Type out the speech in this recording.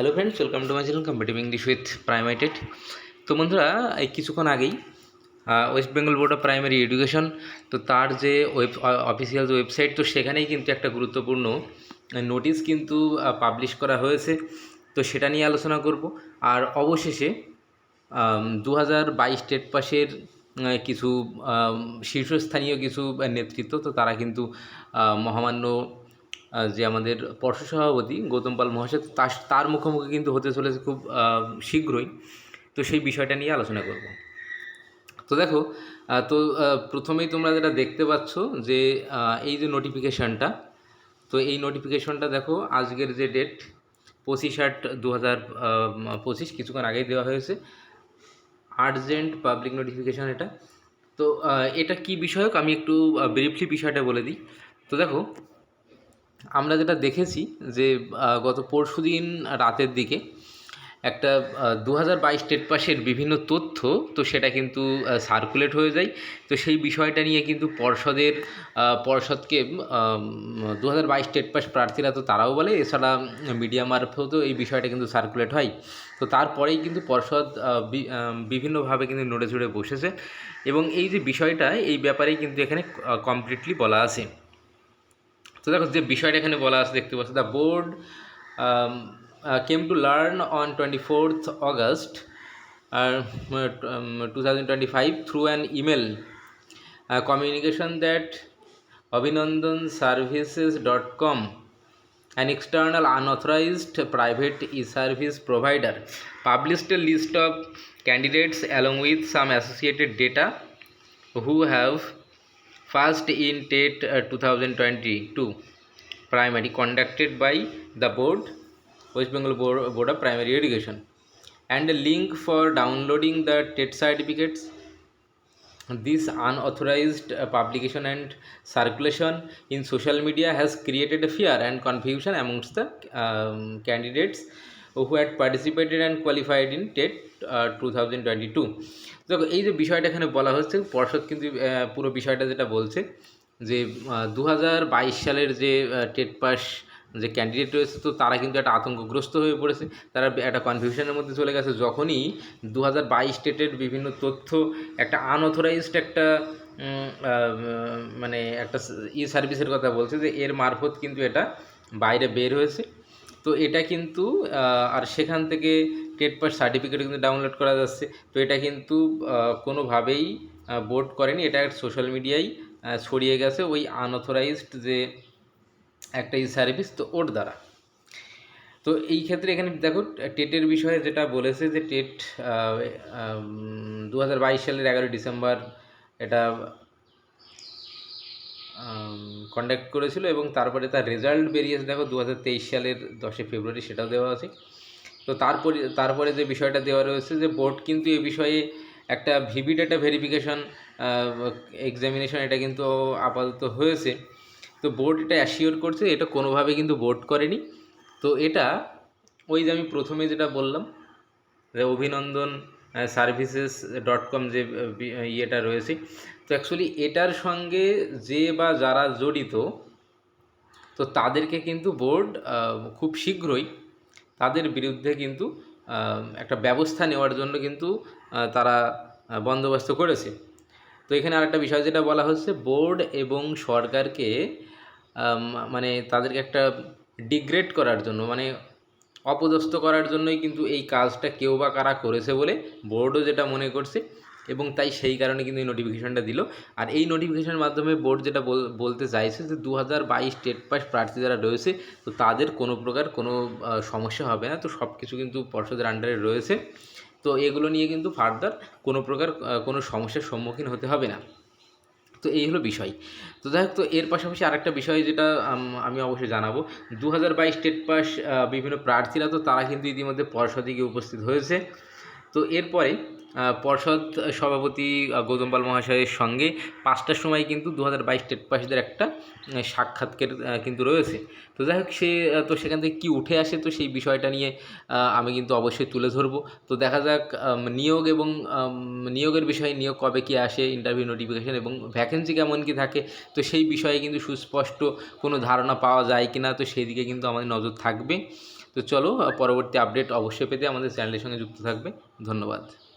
Hello friends welcome to my channel competitive English with প্রাইমাইটেড তো বন্ধুরা এই কিছুক্ষণ আগেই West Bengal Board of Primary Education তো তার যে ওয়েব অফিসিয়াল যে ওয়েবসাইট তো সেখানেই কিন্তু একটা গুরুত্বপূর্ণ নোটিশ কিন্তু পাবলিশ করা হয়েছে। তো সেটা নিয়ে আলোচনা করব। আর অবশেষে দু হাজার বাইশ টেট পাসের আহ, কিছু শীর্ষস্থানীয় কিছু নেতৃত্ব তো তারা কিন্তু মহামান্য যে আমাদের পর্ষদ সভাপতি গৌতম পাল মহাশয় তার মুখোমুখি কিন্তু হতে চলেছে খুব শীঘ্রই। তো সেই বিষয়টা নিয়ে আলোচনা করব। তো দেখো তো প্রথমেই তোমরা যেটা দেখতে পাচ্ছ যে এই যে নোটিফিকেশানটা তো এই নোটিফিকেশনটা দেখো, আজকের যে ডেট পঁচিশ আট দু হাজার পঁচিশ, কিছুক্ষণ আগেই দেওয়া হয়েছে। আর্জেন্ট পাবলিক নোটিফিকেশান এটা। তো এটা কি বিষয়ক? আমি একটু ব্রিফলি বিষয়টা বলে দিই। তো দেখো আমরা যেটা দেখেছি যে গত পরশু দিন রাতের দিকে একটা দু হাজার বাইশ টেট পাসের বিভিন্ন তথ্য, তো সেটা কিন্তু সার্কুলেট হয়ে যায়। তো সেই বিষয়টা নিয়ে কিন্তু পর্ষদের পর্ষদকে দু হাজার বাইশ টেট পাস প্রার্থীরা তো তারাও বলে, এছাড়া মিডিয়া মারফতেও এই বিষয়টা কিন্তু সার্কুলেট হয়। তো তারপরেই কিন্তু পর্ষদ বিভিন্নভাবে কিন্তু নড়ে চড়ে বসেছে। এবং এই যে বিষয়টা, এই ব্যাপারেই কিন্তু এখানে কমপ্লিটলি বলা আছে। তো দেখো যে বিষয়টা এখানে বলা আছে, দেখতে পাচ্ছি the board came to learn on twenty fourth August two thousand twenty five through an email communication that Abhinandan services dot com an external unauthorised private e service provider published list of candidates along with some associated data who have first in TET uh, 2022 primary conducted by the board West Bengal Board, board of Primary Education. And a link for downloading the TET certificates. This unauthorized uh, publication and circulation in social media has created fear and confusion amongst the um, candidates who had participated and qualified in TET uh, 2022 দেখো এই যে বিষয়টা এখানে বলা হচ্ছে পর্ষদ কিন্তু পুরো বিষয়টা যেটা বলছে যে দু হাজার বাইশ সালের যে টেট পাস যে ক্যান্ডিডেট রয়েছে তো তারা কিন্তু একটা আতঙ্কগ্রস্ত হয়ে পড়েছে। তারা একটা কনফিউশনের মধ্যে চলে গেছে। যখনই দু হাজার বাইশ স্টেটের বিভিন্ন তথ্য একটা আনঅথরাইজড একটা মানে একটা ই সার্ভিসের কথা বলছে যে এর মারফত কিন্তু এটা বাইরে বের হয়েছে। তো এটা কিন্তু আর সেখান থেকে টেট পাস সার্টিফিকেট কিন্তু ডাউনলোড করা যাচ্ছে। তো এটা কিন্তু কোনোভাবেই বোর্ড করেনি। এটা সোশ্যাল মিডিয়ায় ছড়িয়ে গেছে ওই আনঅথরাইজড যে একটা ই সার্ভিস তো ওর দ্বারা। তো এই ক্ষেত্রে এখানে দেখো, টেটের বিষয়ে যেটা বলেছে যে টেট দু হাজার বাইশ সালের এগারোই ডিসেম্বর, এটা কন্ডাক্ট করেছিল এবং তারপরে তার রেজাল্ট বেরিয়েছে, দেখো দু হাজার তেইশ সালের দশই ফেব্রুয়ারি সেটাও দেওয়া আছে। তো তারপরে তারপরে যে বিষয়টা দেওয়া রয়েছে যে বোর্ড কিন্তু এ বিষয়ে একটা ভিভি ডেটা ভেরিফিকেশন এক্সামিনেশন এটা কিন্তু আপাতত হয়েছে। তো বোর্ড এটা অ্যাসিওর করছে, এটা কোনোভাবে কিন্তু বোর্ড করেনি। তো এটা, ওই যে আমি প্রথমে যেটা বললাম, যে অভিনন্দন সার্ভিসেস ডট কম যে ইয়েটা রয়েছে তো অ্যাকচুয়ালি এটার সঙ্গে যে বা যারা জড়িত, তো তাদেরকে কিন্তু বোর্ড খুব শীঘ্রই তাদের বিরুদ্ধে কিন্তু একটা ব্যবস্থা নেওয়ার জন্য কিন্তু তারা বন্দোবস্ত করেছে। তো এখানে আরেকটা বিষয় যেটা বলা হচ্ছে বোর্ড এবং সরকারকে মানে তাদেরকে একটা ডিগ্রেড করার জন্য মানে অপদস্থ করার জন্যই কিন্তু এই কাজটা কেউ বা কারা করেছে বলে বোর্ডও যেটা মনে করছে এবং তাই সেই কারণে কিন্তু এই নোটিফিকেশনটা দিল। আর এই নোটিফিকেশনের মাধ্যমে বোর্ড যেটা বল- বলতে চাইছে যে দু হাজার বাইশ টেট পাস প্রার্থী যারা রয়েছে, তো তাদের কোনো প্রকার কোনো সমস্যা হবে না। তো সব কিছু কিন্তু পর্ষদের আন্ডারে রয়েছে। তো এগুলো নিয়ে কিন্তু ফার্দার কোনো প্রকার কোনো সমস্যার সম্মুখীন হতে হবে না। তো এই হলো বিষয়। তো যাই হোক, তো এর পাশাপাশি আরেকটা বিষয় যেটা, আমি অবশ্যই জানাব। দু হাজার বাইশ স্টেট পাস বিভিন্ন প্রার্থীরা তো তারা কিন্তু ইতিমধ্যে পর্ষদে গিয়ে উপস্থিত হয়েছে। তো এরপরে পর্ষদ সভাপতি আহ, গৌতম পাল মহাশয়ের সঙ্গে পাঁচটার সময় কিন্তু দু হাজার বাইশ স্টেট পাসদের একটা সাক্ষাৎকার কিন্তু রয়েছে। তো যাই হোক সে তো সেখান থেকে কী উঠে আসে তো সেই বিষয়টা নিয়ে আমি কিন্তু অবশ্যই তুলে ধরবো। তো দেখা যাক নিয়োগ এবং নিয়োগের বিষয়ে নিয়োগ কবে কি আসে ইন্টারভিউ নোটিফিকেশন এবং ভ্যাকেন্সি কেমন কি থাকে তো সেই বিষয়ে কিন্তু সুস্পষ্ট কোনো ধারণা পাওয়া যায় কি না তো সেই দিকে কিন্তু আমাদের নজর থাকবে। তো চলো পরবর্তী আপডেট অবশ্যই পেতে আমাদের চ্যানেলের সঙ্গে যুক্ত থাকবে। ধন্যবাদ।